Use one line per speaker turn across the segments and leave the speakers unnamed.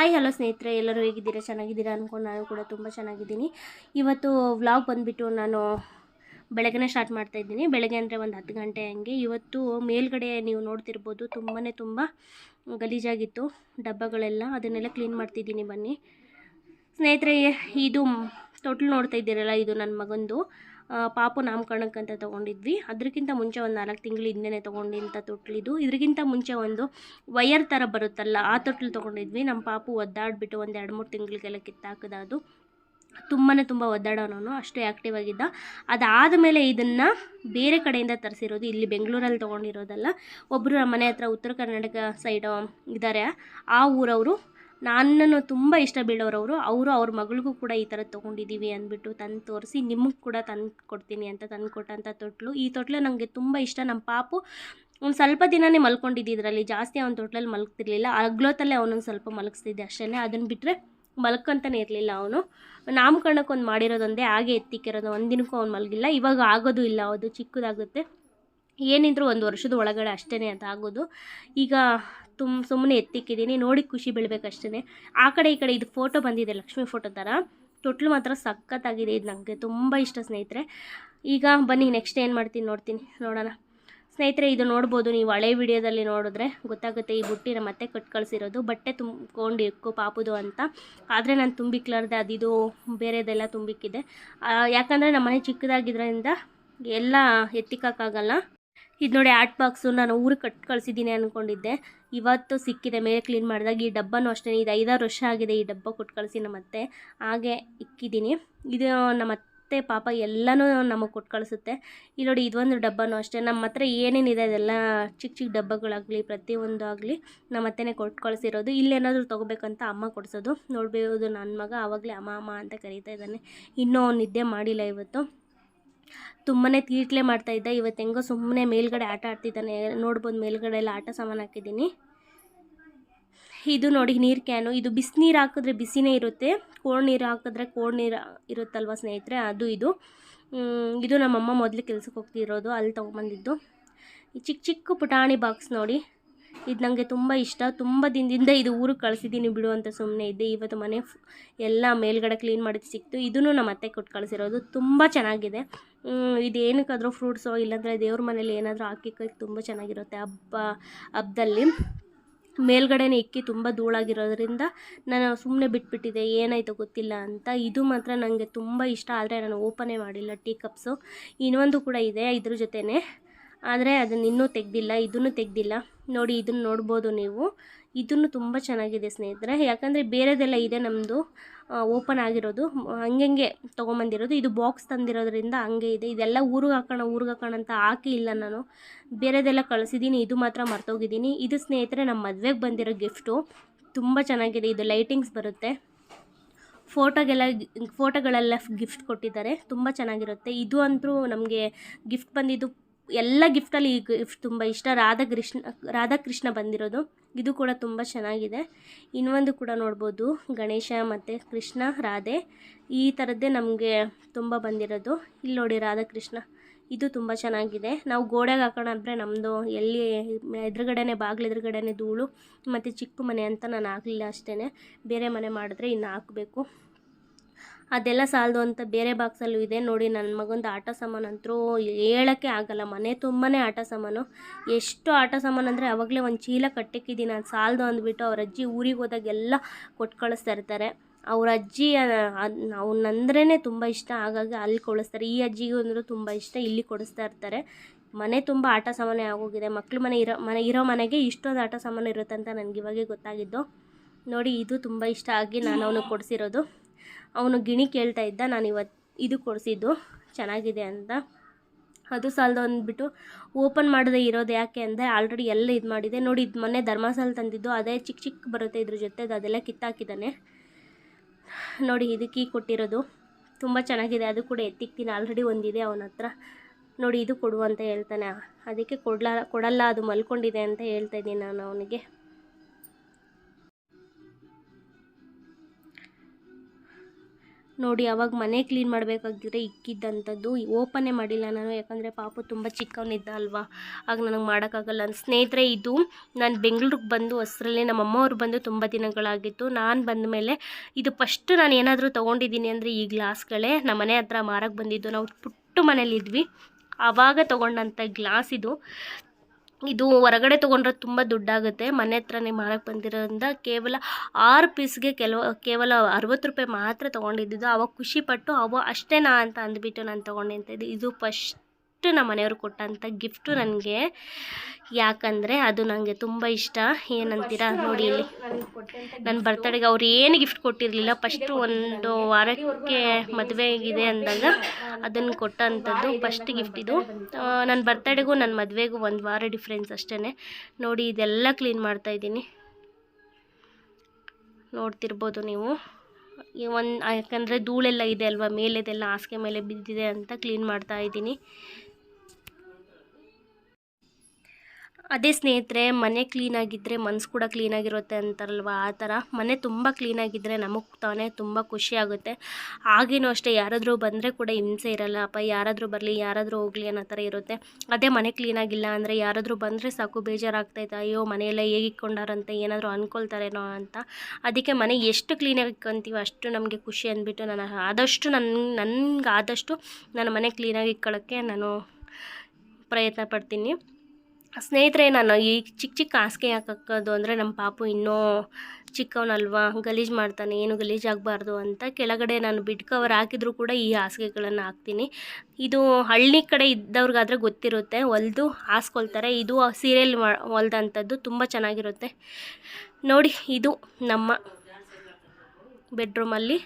Hi hello ಸ್ನೇಹಿತರೆ, ಎಲ್ಲರೂ ಹೇಗಿದ್ದೀರಾ? ಚೆನ್ನಾಗಿದ್ದೀರಾ ಅಂದ್ಕೊಂಡು ನಾನು ಕೂಡ ತುಂಬ ಚೆನ್ನಾಗಿದ್ದೀನಿ. ಇವತ್ತು ವ್ಲಾಗ್ ಬಂದುಬಿಟ್ಟು ನಾನು ಬೆಳಗ್ಗೆ ಸ್ಟಾರ್ಟ್ ಮಾಡ್ತಾ ಇದ್ದೀನಿ. ಬೆಳಗ್ಗೆ ಅಂದರೆ ಒಂದು ಹತ್ತು ಗಂಟೆ ಹಂಗೆ. ಇವತ್ತು ಮೇಲ್ಗಡೆ ನೀವು ನೋಡ್ತಿರ್ಬೋದು ತುಂಬಾ ತುಂಬ ಗಲೀಜಾಗಿತ್ತು, ಡಬ್ಬಗಳೆಲ್ಲ. ಅದನ್ನೆಲ್ಲ ಕ್ಲೀನ್ ಮಾಡ್ತಿದ್ದೀನಿ ಬನ್ನಿ. ಸ್ನೇಹಿತರೆ, ಇದು ತೊಟ್ಲು ನೋಡ್ತಾ ಇದ್ದೀರಲ್ಲ, ಇದು ನನ್ನ ಮಗಂದು. ಪಾಪು ನಾಮಕರಣಕ್ಕಂತ ತೊಗೊಂಡಿದ್ವಿ. ಅದಕ್ಕಿಂತ ಮುಂಚೆ ಒಂದು ನಾಲ್ಕು ತಿಂಗಳು ಹಿಂದೆನೇ ತೊಗೊಂಡಿಂಥ ತೊಟ್ಲಿದು ಇದಕ್ಕಿಂತ ಮುಂಚೆ ಒಂದು ವಯರ್ ಥರ ಬರುತ್ತಲ್ಲ, ಆ ತೊಟ್ಲು ತೊಗೊಂಡಿದ್ವಿ. ನಮ್ಮ ಪಾಪು ಒದ್ದಾಡಿಬಿಟ್ಟು ಒಂದು ಎರಡು ಮೂರು ತಿಂಗಳಿಗೆಲ್ಲ ಕಿತ್ತಾಕದ ಅದು. ತುಂಬಾ ತುಂಬ ಒದ್ದಾಡೋನು ಅಷ್ಟೇ ಆ್ಯಕ್ಟಿವ್ ಆಗಿದ್ದ. ಅದಾದ ಮೇಲೆ ಇದನ್ನು ಬೇರೆ ಕಡೆಯಿಂದ ತರಿಸಿರೋದು, ಇಲ್ಲಿ ಬೆಂಗಳೂರಲ್ಲಿ ತೊಗೊಂಡಿರೋದಲ್ಲ. ಒಬ್ಬರು ನಮ್ಮ ಮನೆ ಹತ್ರ ಉತ್ತರ ಕರ್ನಾಟಕ ಸೈಡು ಇದ್ದಾರೆ ಆ ಊರವರು ನನ್ನನ್ನು ತುಂಬ ಇಷ್ಟ ಬೀಳೋರವರು. ಅವರು ಅವ್ರ ಮಗಳಿಗೂ ಕೂಡ ಈ ಥರ ತೊಗೊಂಡಿದ್ದೀವಿ ಅಂದ್ಬಿಟ್ಟು ತಂದು ತೋರಿಸಿ ನಿಮಗೆ ಕೂಡ ತಂದು ಕೊಡ್ತೀನಿ ಅಂತ, ತಂದು ಕೊಟ್ಟಂಥ ತೊಟ್ಲು. ಈ ತೊಟ್ಲು ನನಗೆ ತುಂಬ ಇಷ್ಟ. ನಮ್ಮ ಪಾಪು ಒಂದು ಸ್ವಲ್ಪ ದಿನನೇ ಮಲ್ಕೊಂಡಿದ್ದಿದ್ರಲ್ಲಿ ಜಾಸ್ತಿ ಅವ್ನ ತೊಟ್ಲಲ್ಲಿ ಮಲಗ್ತಿರ್ಲಿಲ್ಲ. ಅಗ್ಲೋತಲ್ಲೇ ಅವನೊಂದು ಸ್ವಲ್ಪ ಮಲಗಿಸ್ತಿದ್ದೆ ಅಷ್ಟೇ ಅದನ್ನು ಬಿಟ್ಟರೆ ಮಲ್ಕೊಂತಾನೆ ಇರಲಿಲ್ಲ ಅವನು. ನಾಮಕರಣಕ್ಕೆ ಒಂದು ಮಾಡಿರೋದೊಂದೇ, ಹಾಗೆ ಎತ್ತಿಕ್ಕಿರೋದು. ಒಂದಿನಕ್ಕೂ ಅವ್ನು ಮಲಗಿಲ್ಲ. ಇವಾಗ ಆಗೋದು ಇಲ್ಲ. ಅದು ಚಿಕ್ಕದಾಗುತ್ತೆ. ಏನಿದ್ರು ಒಂದು ವರ್ಷದ ಒಳಗಡೆ ಅಷ್ಟೇ ಅಂತ ಆಗೋದು. ಈಗ ತುಂಬ ಸುಮ್ಮನೆ ಎತ್ತಿಕ್ಕಿದ್ದೀನಿ ನೋಡಿ ಖುಷಿ ಬೀಳ್ಬೇಕಷ್ಟೇ ಆ ಕಡೆ ಈ ಕಡೆ ಇದು ಫೋಟೋ ಬಂದಿದೆ, ಲಕ್ಷ್ಮಿ ಫೋಟೋ ಥರ ತೊಟ್ಲು ಮಾತ್ರ ಸಖತ್ತಾಗಿದೆ, ಇದು ನನಗೆ ತುಂಬ ಇಷ್ಟ ಸ್ನೇಹಿತರೆ. ಈಗ ಬನ್ನಿ ನೆಕ್ಸ್ಟ್ ಏನು ಮಾಡ್ತೀನಿ ನೋಡ್ತೀನಿ, ನೋಡೋಣ. ಸ್ನೇಹಿತರೆ, ಇದು ನೋಡ್ಬೋದು, ನೀವು ಹಳೆ ವಿಡಿಯೋದಲ್ಲಿ ನೋಡಿದ್ರೆ ಗೊತ್ತಾಗುತ್ತೆ, ಈ ಬುಟ್ಟಿನ ಮತ್ತೆ ಕಟ್ ಕಳಿಸಿರೋದು ಬಟ್ಟೆ ತುಂಬ್ಕೊಂಡು ಇಕ್ಕು, ಪಾಪುದು ಅಂತ. ಆದರೆ ನಾನು ತುಂಬಿಕ್ಲಾರ್ದೆ, ಅದಿದು ಬೇರೆದೆಲ್ಲ ತುಂಬಿಕ್ಕಿದೆ. ಯಾಕಂದರೆ ನಮ್ಮ ಮನೆ ಚಿಕ್ಕದಾಗಿದ್ದರಿಂದ ಎಲ್ಲ ಎತ್ತಿಕ್ಕಾಗಲ್ಲ ಇದು ನೋಡಿ ಆರ್ಟ್ ಬಾಕ್ಸು, ನಾನು ಊರಿಗೆ ಕಟ್ ಕಳಿಸಿದ್ದೀನಿ ಅಂದ್ಕೊಂಡಿದ್ದೆ ಇವತ್ತು ಸಿಕ್ಕಿದೆ, ಮೇಲೆ ಕ್ಲೀನ್ ಮಾಡಿದಾಗ ಈ ಡಬ್ಬನೂ ಅಷ್ಟೇ ಇದು ಐದಾರು ವರ್ಷ ಆಗಿದೆ ಈ ಡಬ್ಬ ಕೊಟ್ಟು ಕಳಿಸಿ ನಮ್ಮ ಅತ್ತೆ. ಹಾಗೆ ಇಕ್ಕಿದ್ದೀನಿ. ಇದು ನಮ್ಮ ಅತ್ತೆ ಪಾಪ ಎಲ್ಲನೂ ನಮಗೆ ಕೊಟ್ಟು ಕಳಿಸುತ್ತೆ. ಇಲ್ಲಿ ನೋಡಿ ಇದೊಂದು ಡಬ್ಬನೂ ಅಷ್ಟೇ. ನಮ್ಮ ಹತ್ರ ಏನೇನಿದೆ ಅದೆಲ್ಲ ಚಿಕ್ಕ ಚಿಕ್ಕ ಡಬ್ಬಗಳಾಗಲಿ, ಪ್ರತಿಯೊಂದು ಆಗಲಿ, ನಮ್ಮ ಅತ್ತೆನೇ ಕೊಟ್ಟು ಕಳಿಸಿರೋದು. ಇಲ್ಲೇನಾದರೂ ತೊಗೋಬೇಕಂತ ಅಮ್ಮ ಕೊಡಿಸೋದು. ನೋಡ್ಬೋದು ನನ್ನ ಮಗ ಆವಾಗಲೇ ಅಮ್ಮ ಅಮ್ಮ ಅಂತ ಕರೀತಾ ಇದ್ದಾನೆ. ಇನ್ನೂ ನಿದ್ದೆ ಮಾಡಿಲ್ಲ ಇವತ್ತು. ತುಂಬಾ ತೀಟ್ಲೆ ಮಾಡ್ತಾ ಇದ್ದೆ. ಇವತ್ತು ಹೆಂಗೋ ಸುಮ್ಮನೆ ಮೇಲ್ಗಡೆ ಆಟ ಆಡ್ತಿದ್ದಾನೆ. ನೋಡ್ಬೋದು ಮೇಲ್ಗಡೆ ಎಲ್ಲ ಆಟ ಸಾಮಾನು ಹಾಕಿದ್ದೀನಿ. ಇದು ನೋಡಿ, ನೀರು ಕ್ಯಾನು ಇದು ಬಿಸಿನೀರು ಹಾಕಿದ್ರೆ ಬಿಸಿನೇ ಇರುತ್ತೆ. ಕೋಲ್ಡ್ ನೀರು ಹಾಕಿದ್ರೆ ಕೋಲ್ಡ್ ನೀರು ಇರುತ್ತಲ್ವ ಸ್ನೇಹಿತರೆ? ಅದು ಇದು. ಇದು ನಮ್ಮಮ್ಮ ಮೊದಲು ಕೆಲ್ಸಕ್ಕೆ ಹೋಗ್ತಿರೋದು, ಅಲ್ಲಿ ತೊಗೊಂಬಂದಿದ್ದು. ಚಿಕ್ಕ ಚಿಕ್ಕ ಪುಟಾಣಿ ಬಾಕ್ಸ್ ನೋಡಿ. ಇದು ನನಗೆ ತುಂಬ ಇಷ್ಟ. ತುಂಬ ದಿನದಿಂದ ಇದು ಊರಿಗೆ ಕಳಿಸಿದ್ದೀನಿ ಬಿಡು ಸುಮ್ಮನೆ ಇದ್ದೆ. ಇವತ್ತು ಮನೆ ಎಲ್ಲ ಮೇಲ್ಗಡೆ ಕ್ಲೀನ್ ಮಾಡಿದ್ದು ಸಿಕ್ತು. ಇದನ್ನು ನಮ್ಮ ಅತ್ತೆ ಕೊಟ್ಟು ಕಳಿಸಿರೋದು. ತುಂಬ ಚೆನ್ನಾಗಿದೆ. ಮ್, ಇದು ಏನಕ್ಕಾದರೂ ಫ್ರೂಟ್ಸೋ ಇಲ್ಲಾಂದರೆ ದೇವ್ರ ಮನೇಲಿ ಏನಾದರೂ ಹಾಕಿಕ್ಕೆ ತುಂಬ ಚೆನ್ನಾಗಿರುತ್ತೆ ಹಬ್ಬ ಹಬ್ಬದಲ್ಲಿ ಮೇಲ್ಗಡೆನೇ ಇಕ್ಕಿ ತುಂಬ ಧೂಳಾಗಿರೋದ್ರಿಂದ ನಾನು ಸುಮ್ಮನೆ ಬಿಟ್ಬಿಟ್ಟಿದೆ ಏನಾಯಿತು ಗೊತ್ತಿಲ್ಲ ಅಂತ. ಇದು ಮಾತ್ರ ನನಗೆ ತುಂಬ ಇಷ್ಟ ಆದರೆ ನಾನು ಓಪನೇ ಮಾಡಿಲ್ಲ ಟೀ ಕಪ್ಸು. ಇನ್ನೊಂದು ಕೂಡ ಇದೆ ಇದ್ರ ಜೊತೆನೇ. ಆದರೆ ಅದನ್ನು ಇನ್ನೂ ತೆಗ್ದಿಲ್ಲ, ಇದನ್ನು ತೆಗ್ದಿಲ್ಲ. ನೋಡಿ, ಇದನ್ನು ನೋಡ್ಬೋದು ನೀವು. ಇದನ್ನು ತುಂಬ ಚೆನ್ನಾಗಿದೆ ಸ್ನೇಹಿತರೆ. ಯಾಕಂದರೆ ಬೇರೆದೆಲ್ಲ ಇದೆ ನಮ್ಮದು ಓಪನ್ ಆಗಿರೋದು. ಹಂಗೆ ತೊಗೊಂಬಂದಿರೋದು. ಇದು ಬಾಕ್ಸ್ ತಂದಿರೋದ್ರಿಂದ ಹಂಗೆ ಇದೆ. ಇದೆಲ್ಲ ಊರಿಗೆ ಹಾಕೋಣ ಊರಿಗೆ ಹಾಕೋಣ ಅಂತ ಹಾಕಿ ಇಲ್ಲ ನಾನು. ಬೇರೆದೆಲ್ಲ ಕಳಿಸಿದ್ದೀನಿ ಇದು ಮಾತ್ರ ಮರ್ತೋಗಿದ್ದೀನಿ ಇದು ಸ್ನೇಹಿತರೆ ನಮ್ಮ ಮದುವೆಗೆ ಬಂದಿರೋ ಗಿಫ್ಟು ತುಂಬ ಚೆನ್ನಾಗಿದೆ. ಇದು ಲೈಟಿಂಗ್ಸ್ ಬರುತ್ತೆ. ಫೋಟೋಗೆಲ್ಲ, ಫೋಟೋಗಳೆಲ್ಲ ಗಿಫ್ಟ್ ಕೊಟ್ಟಿದ್ದಾರೆ. ತುಂಬ ಚೆನ್ನಾಗಿರುತ್ತೆ. ಇದು ಅಂತೂ ನಮಗೆ ಗಿಫ್ಟ್ ಬಂದಿದ್ದು ಎಲ್ಲ ಗಿಫ್ಟಲ್ಲಿ ಈ ಗಿಫ್ಟ್ ತುಂಬ ಇಷ್ಟ. ರಾಧಾಕೃಷ್ಣ ರಾಧಾಕೃಷ್ಣ ಬಂದಿರೋದು. ಇದು ಕೂಡ ತುಂಬ ಚೆನ್ನಾಗಿದೆ. ಇನ್ನೊಂದು ಕೂಡ ನೋಡ್ಬೋದು. ಗಣೇಶ ಮತ್ತು ಕೃಷ್ಣ, ರಾಧೆ. ಈ ಥರದ್ದೇ ನಮಗೆ ತುಂಬ ಬಂದಿರೋದು. ಇಲ್ಲಿ ನೋಡಿ ರಾಧಾಕೃಷ್ಣ. ಇದು ತುಂಬ ಚೆನ್ನಾಗಿದೆ. ನಾವು ಗೋಡೆಗೆ ಹಾಕೋಣ ಅಂದರೆ ನಮ್ಮದು ಎಲ್ಲಿ ಎದುರುಗಡೆನೇ, ಬಾಗಿಲು ಎದುರುಗಡೆನೆ ಧೂಳು ಮತ್ತು ಚಿಕ್ಕ ಮನೆ ಅಂತ ನಾನು ಹಾಕಲಿಲ್ಲ ಅಷ್ಟೇ ಬೇರೆ ಮನೆ ಮಾಡಿದ್ರೆ ಇನ್ನು ಹಾಕಬೇಕು. ಅದೆಲ್ಲ ಸಾಲದು ಅಂತ ಬೇರೆ ಬಾಕ್ಸಲ್ಲೂ ಇದೆ. ನೋಡಿ ನನ್ನ ಮಗಂದು ಆಟ ಸಾಮಾನು ಅಂತೂ ಹೇಳೋಕ್ಕೆ ಆಗಲ್ಲ. ಮನೆ ತುಂಬಾ ಆಟ ಸಾಮಾನು. ಎಷ್ಟು ಆಟ ಸಾಮಾನು ಅಂದರೆ ಅವಾಗಲೇ ಒಂದು ಚೀಲ ಕಟ್ಟಿಕ್ಕಿದ್ದೀನಿ ಅದು ಸಾಲದು ಅಂದ್ಬಿಟ್ಟು ಅವ್ರ ಅಜ್ಜಿ ಊರಿಗೆ ಹೋದಾಗೆಲ್ಲ ಕೊಟ್ಟು ಕಳಿಸ್ತಾ ಇರ್ತಾರೆ. ಅವ್ರ ಅಜ್ಜಿ ಅವನಂದ್ರೇ ತುಂಬ ಇಷ್ಟ. ಹಾಗಾಗಿ ಅಲ್ಲಿ ಕೊಡಿಸ್ತಾರೆ ಈ ಅಜ್ಜಿಗೂ ಅಂದರೂ ತುಂಬ ಇಷ್ಟ. ಇಲ್ಲಿ ಕೊಡಿಸ್ತಾ ಇರ್ತಾರೆ. ಮನೆ ತುಂಬ ಆಟ ಸಾಮಾನೇ ಆಗೋಗಿದೆ. ಮಕ್ಳು ಮನೆ ಇರೋ ಮನೆ ಇರೋ ಮನೆಗೆ ಇಷ್ಟೊಂದು ಆಟ ಸಾಮಾನು ಇರುತ್ತೆ ಅಂತ ನನಗೆ ಇವಾಗೆ ಗೊತ್ತಾಗಿದ್ದು. ನೋಡಿ, ಇದು ತುಂಬ ಇಷ್ಟ ಆಗಿ ನಾನು ಅವನಿಗೆ ಕೊಡಿಸಿರೋದು. ಅವನು ಗಿಣಿ ಕೇಳ್ತಾ ಇದ್ದ, ನಾನು ಇವತ್ತು ಇದು ಕೊಡಿಸಿದ್ದು ಚೆನ್ನಾಗಿದೆ ಅಂತ. ಅದು ಸಾಲದು ಅಂದ್ಬಿಟ್ಟು, ಓಪನ್ ಮಾಡದೆ ಇರೋದು ಯಾಕೆ ಅಂದರೆ ಆಲ್ರೆಡಿ ಎಲ್ಲ ಇದು ಮಾಡಿದೆ. ನೋಡಿ, ಇದು ಮೊನ್ನೆ ಧರ್ಮಸಾಲ ತಂದಿದ್ದು, ಅದೇ ಚಿಕ್ಕ ಚಿಕ್ಕ ಬರುತ್ತೆ ಇದ್ರ ಜೊತೆ ಅದೆಲ್ಲ ಕಿತ್ತಾಕಿದ್ದಾನೆ. ನೋಡಿ ಇದು ಕೀ ಕೊಟ್ಟಿರೋದು ತುಂಬ ಚೆನ್ನಾಗಿದೆ. ಅದು ಕೂಡ ಎತ್ತಿಕ್ತೀನಿ, ಆಲ್ರೆಡಿ ಒಂದಿದೆ ಅವನ ಹತ್ರ. ನೋಡಿ, ಇದು ಕೊಡು ಅಂತ ಹೇಳ್ತಾನೆ. ಅದಕ್ಕೆ ಕೊಡಲ, ಕೊಡಲ್ಲ, ಅದು ಮಲ್ಕೊಂಡಿದೆ ಅಂತ ಹೇಳ್ತಾ ಇದ್ದೀನಿ ನಾನು ಅವನಿಗೆ. ನೋಡಿ ಅವಾಗ ಮನೆ ಕ್ಲೀನ್ ಮಾಡಬೇಕಾಗಿದ್ರೆ ಇಕ್ಕಿದ್ದಂಥದ್ದು ಓಪನೇ ಮಾಡಿಲ್ಲ ನಾನು, ಯಾಕಂದರೆ ಪಾಪ ತುಂಬ ಚಿಕ್ಕವನಿದ್ದ ಅಲ್ವಾ? ಆಗ ನನಗೆ ಮಾಡೋಕ್ಕಾಗಲ್ಲ. ಸ್ನೇಹಿತರೆ, ಇದು ನಾನು ಬೆಂಗಳೂರಿಗೆ ಬಂದು ಹೊಸರಲ್ಲೇ ನಮ್ಮ ಅಮ್ಮವ್ರು ಬಂದು ತುಂಬ ದಿನಗಳಾಗಿತ್ತು. ನಾನು ಬಂದ ಮೇಲೆ ಇದು ಫಸ್ಟು ನಾನು ಏನಾದರೂ ತೊಗೊಂಡಿದ್ದೀನಿ ಅಂದರೆ ಈ ಗ್ಲಾಸ್ಗಳೇ. ನಮ್ಮ ಮನೆ ಹತ್ರ ಮಾರಕ್ಕೆ ಬಂದಿದ್ದು. ನಾವು ಪುಟ್ಟು ಮನೇಲಿದ್ವಿ. ಆವಾಗ ತೊಗೊಂಡಂಥ ಗ್ಲಾಸ್ ಇದು. ಇದು ಹೊರಗಡೆ ತೊಗೊಂಡ್ರೆ ತುಂಬ ದುಡ್ಡಾಗುತ್ತೆ. ಮನೆ ಹತ್ರನೇ ಮಾರಕ್ಕೆ ಬಂದಿರೋದ್ರಿಂದ ಕೇವಲ ಆರು ಪೀಸ್ಗೆ ಕೆಲವು, ಕೇವಲ ಅರವತ್ತು ರೂಪಾಯಿ ಮಾತ್ರ ತೊಗೊಂಡಿದ್ದು. ಅವಾಗ ಖುಷಿಪಟ್ಟು ಅವ ಅಷ್ಟೇನಾ ಅಂತ ಅಂದ್ಬಿಟ್ಟು ನಾನು ತೊಗೊಂಡಿದ್ದು ಇದು ಫಸ್ಟ್ ನಮ್ಮ ಮನೆಯವರು ಕೊಟ್ಟಂಥ ಗಿಫ್ಟು ನನಗೆ. ಯಾಕಂದರೆ ಅದು ನನಗೆ ತುಂಬ ಇಷ್ಟ. ಏನಂತೀರಾ ನೋಡಿ ಇಲ್ಲಿ. ನನ್ನ ಬರ್ತಡೆಗೆ ಅವ್ರು ಏನು ಗಿಫ್ಟ್ ಕೊಟ್ಟಿರಲಿಲ್ಲ. ಫಸ್ಟು ಒಂದು ವಾರಕ್ಕೆ ಮದುವೆ ಆಗಿದೆ ಅಂದಾಗ ಅದನ್ನು ಕೊಟ್ಟಂಥದ್ದು ಫಸ್ಟ್ ಗಿಫ್ಟ್ ಇದು. ನನ್ನ ಬರ್ತಡೆಗೂ ನನ್ನ ಮದುವೆಗೂ ಒಂದು ವಾರ ಡಿಫ್ರೆನ್ಸ್ ಅಷ್ಟೇ ನೋಡಿ ಇದೆಲ್ಲ ಕ್ಲೀನ್ ಮಾಡ್ತಾ ಇದ್ದೀನಿ. ನೋಡ್ತಿರ್ಬೋದು ನೀವು. ಒಂದು, ಯಾಕಂದರೆ ಧೂಳೆಲ್ಲ ಇದೆ ಅಲ್ವಾ ಮೇಲೆದೆಲ್ಲ, ಹಾಸಿಗೆ ಮೇಲೆ ಬಿದ್ದಿದೆ ಅಂತ ಕ್ಲೀನ್ ಮಾಡ್ತಾ ಇದ್ದೀನಿ. ಅದೇ ಸ್ನೇಹಿತರೆ, ಮನೆ ಕ್ಲೀನಾಗಿದ್ದರೆ ಮನಸ್ಸು ಕೂಡ ಕ್ಲೀನಾಗಿರುತ್ತೆ ಅಂತಾರಲ್ವ? ಆ ಥರ ಮನೆ ತುಂಬ ಕ್ಲೀನಾಗಿದ್ದರೆ ನಮಗೆ ತಾನೇ ತುಂಬ ಖುಷಿ ಆಗುತ್ತೆ. ಹಾಗೇನೂ ಅಷ್ಟೇ, ಯಾರಾದರೂ ಬಂದರೆ ಕೂಡ ಹಿಂಸೆ ಇರಲ್ಲ. ಅಪ್ಪ, ಯಾರಾದರೂ ಬರಲಿ, ಯಾರಾದರೂ ಹೋಗಲಿ ಅನ್ನೋ ಥರ ಇರುತ್ತೆ. ಅದೇ ಮನೆ ಕ್ಲೀನಾಗಿಲ್ಲ ಅಂದರೆ ಯಾರಾದರೂ ಬಂದರೆ ಸಾಕು ಬೇಜಾರಾಗ್ತೈತೆ ಅಯ್ಯೋ, ಮನೆಯೆಲ್ಲ ಹೇಗೆ ಇಟ್ಕೊಂಡಾರಂತೆ ಏನಾದರೂ ಅಂದ್ಕೊಳ್ತಾರೇನೋ ಅಂತ. ಅದಕ್ಕೆ ಮನೆ ಎಷ್ಟು ಕ್ಲೀನಾಗಿ ಇಟ್ಕೊತೀವಿ ಅಷ್ಟು ನಮಗೆ ಖುಷಿ ಅಂದ್ಬಿಟ್ಟು ನಾನು ಆದಷ್ಟು ನನ್ನ ನನ್ಗೆ ಆದಷ್ಟು ನನ್ನ ಮನೆ ಕ್ಲೀನಾಗಿ ಇಟ್ಕೊಳ್ಳೋಕ್ಕೆ ನಾನು ಪ್ರಯತ್ನ ಪಡ್ತೀನಿ. ಸ್ನೇಹಿತರೆ, ನಾನು ಈ ಚಿಕ್ಕ ಚಿಕ್ಕ ಹಾಸಿಗೆ ಹಾಕೋದು ಅಂದರೆ ನಮ್ಮ ಪಾಪು ಇನ್ನೂ ಚಿಕ್ಕವನಲ್ವಾ? ಗಲೀಜು ಮಾಡ್ತಾನೆ, ಏನು ಗಲೀಜು ಆಗಬಾರ್ದು ಅಂತ ಕೆಳಗಡೆ ನಾನು ಬಿಡ್ ಕವರ್ ಹಾಕಿದರೂ ಕೂಡ ಈ ಹಾಸಿಗೆಗಳನ್ನು ಹಾಕ್ತೀನಿ. ಇದು ಹಳ್ಳಿ ಕಡೆ ಇದ್ದವ್ರಿಗಾದರೆ ಗೊತ್ತಿರುತ್ತೆ, ಹೊಲ್ದು ಹಾಸ್ಕೊಳ್ತಾರೆ. ಇದು ಸೀರಿಯಲ್ ಹೊಲ್ದಂಥದ್ದು ತುಂಬ ಚೆನ್ನಾಗಿರುತ್ತೆ. ನೋಡಿ, ಇದು ನಮ್ಮ ಬೆಡ್ರೂಮಲ್ಲಿ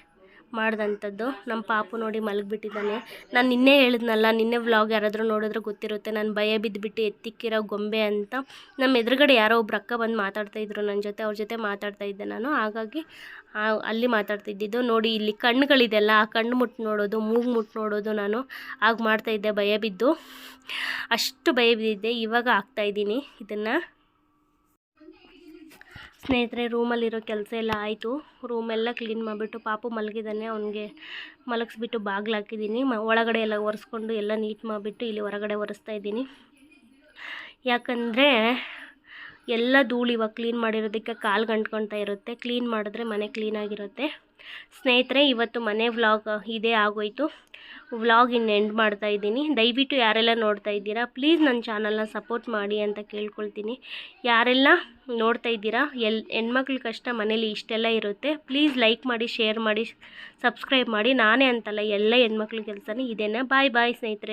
ಮಾಡಿದಂಥದ್ದು. ನಮ್ಮ ಪಾಪು ನೋಡಿ ಮಲಗಿಬಿಟ್ಟಿದ್ದಾನೆ. ನಾನು ನಿನ್ನೆ ಹೇಳಿದ್ನಲ್ಲ, ನಿನ್ನೆ ವ್ಲಾಗ್ ಯಾರಾದರೂ ನೋಡಿದ್ರೆ ಗೊತ್ತಿರುತ್ತೆ. ನಾನು ಭಯ ಬಿದ್ದುಬಿಟ್ಟು ಎತ್ತಿಕ್ಕಿರೋ ಗೊಂಬೆ ಅಂತ. ನಮ್ಮ ಎದುರುಗಡೆ ಯಾರೋ ಒಬ್ರು ಅಕ್ಕ ಬಂದು ಮಾತಾಡ್ತಾಯಿದ್ರು ನನ್ನ ಜೊತೆ. ಅವ್ರ ಜೊತೆ ಮಾತಾಡ್ತಾ ಇದ್ದೆ ನಾನು. ಹಾಗಾಗಿ ಅಲ್ಲಿ ಮಾತಾಡ್ತಿದ್ದಿದ್ದು ನೋಡಿ ಇಲ್ಲಿ ಕಣ್ಣುಗಳಿದೆಲ್ಲ, ಆ ಕಣ್ಣು ಮುಟ್ಟು ನೋಡೋದು, ಮೂಗು ಮುಟ್ಟು ನೋಡೋದು ನಾನು. ಆಗ ಮಾಡ್ತಾಯಿದ್ದೆ ಭಯ ಬಿದ್ದು. ಅಷ್ಟು ಭಯ ಬಿದ್ದಿದ್ದೆ. ಇವಾಗ ಆಗ್ತಾಯಿದ್ದೀನಿ ಇದನ್ನು. ಸ್ನೇಹಿತರೆ, ರೂಮಲ್ಲಿರೋ ಕೆಲಸ ಎಲ್ಲ ಆಯಿತು. ರೂಮೆಲ್ಲ ಕ್ಲೀನ್ ಮಾಡಿಬಿಟ್ಟು ಪಾಪು ಮಲಗಿದ್ದಾನೆ ಅವನಿಗೆ ಮಲಗಿಸ್ಬಿಟ್ಟು ಬಾಗಿಲು ಹಾಕಿದ್ದೀನಿ ಮ, ಒಳಗಡೆ ಎಲ್ಲ ಒರೆಸ್ಕೊಂಡು ಎಲ್ಲ ನೀಟ್ ಮಾಡಿಬಿಟ್ಟು ಇಲ್ಲಿ ಹೊರಗಡೆ ಒರೆಸ್ತಾ ಇದ್ದೀನಿ. ಯಾಕಂದರೆ ಎಲ್ಲ ಧೂಳು ಇವಾಗ ಕ್ಲೀನ್ ಮಾಡಿರೋದಕ್ಕೆ ಕಾಲು ಗಂಟ್ಕೊಳ್ತಾ ಇರುತ್ತೆ. ಕ್ಲೀನ್ ಮಾಡಿದ್ರೆ ಮನೆ ಕ್ಲೀನಾಗಿರುತ್ತೆ. ಸ್ನೇಹಿತರೆ, ಇವತ್ತು ಮನೆ ವ್ಲಾಗ್ ಇದೇ ಆಗೋಯ್ತು. ವ್ಲಾಗ್ ಇನ್ನು ಎಂಡ್ ಮಾಡ್ತಾ ಇದ್ದೀನಿ. ದಯವಿಟ್ಟು ಯಾರೆಲ್ಲ ನೋಡ್ತಾ ಇದ್ದೀರಾ, ಪ್ಲೀಸ್ ನನ್ನ ಚಾನಲ್ನ ಸಪೋರ್ಟ್ ಮಾಡಿ ಅಂತ ಕೇಳ್ಕೊಳ್ತೀನಿ. ಯಾರೆಲ್ಲ ನೋಡ್ತಾ ಇದ್ದೀರಾ, ಎಲ್, ಹೆಣ್ಮಕ್ಳ ಕಷ್ಟ ಮನೇಲಿ ಇಷ್ಟೆಲ್ಲ ಇರುತ್ತೆ, ಪ್ಲೀಸ್ ಲೈಕ್ ಮಾಡಿ, ಶೇರ್ ಮಾಡಿ, ಸಬ್ಸ್ಕ್ರೈಬ್ ಮಾಡಿ. ನಾನೇ ಅಂತಲ್ಲ ಎಲ್ಲ ಹೆಣ್ಮಕ್ಳ ಕೆಲಸನೇ ಇದೇನೆ. ಬಾಯ್ ಬಾಯ್ ಸ್ನೇಹಿತರೆ.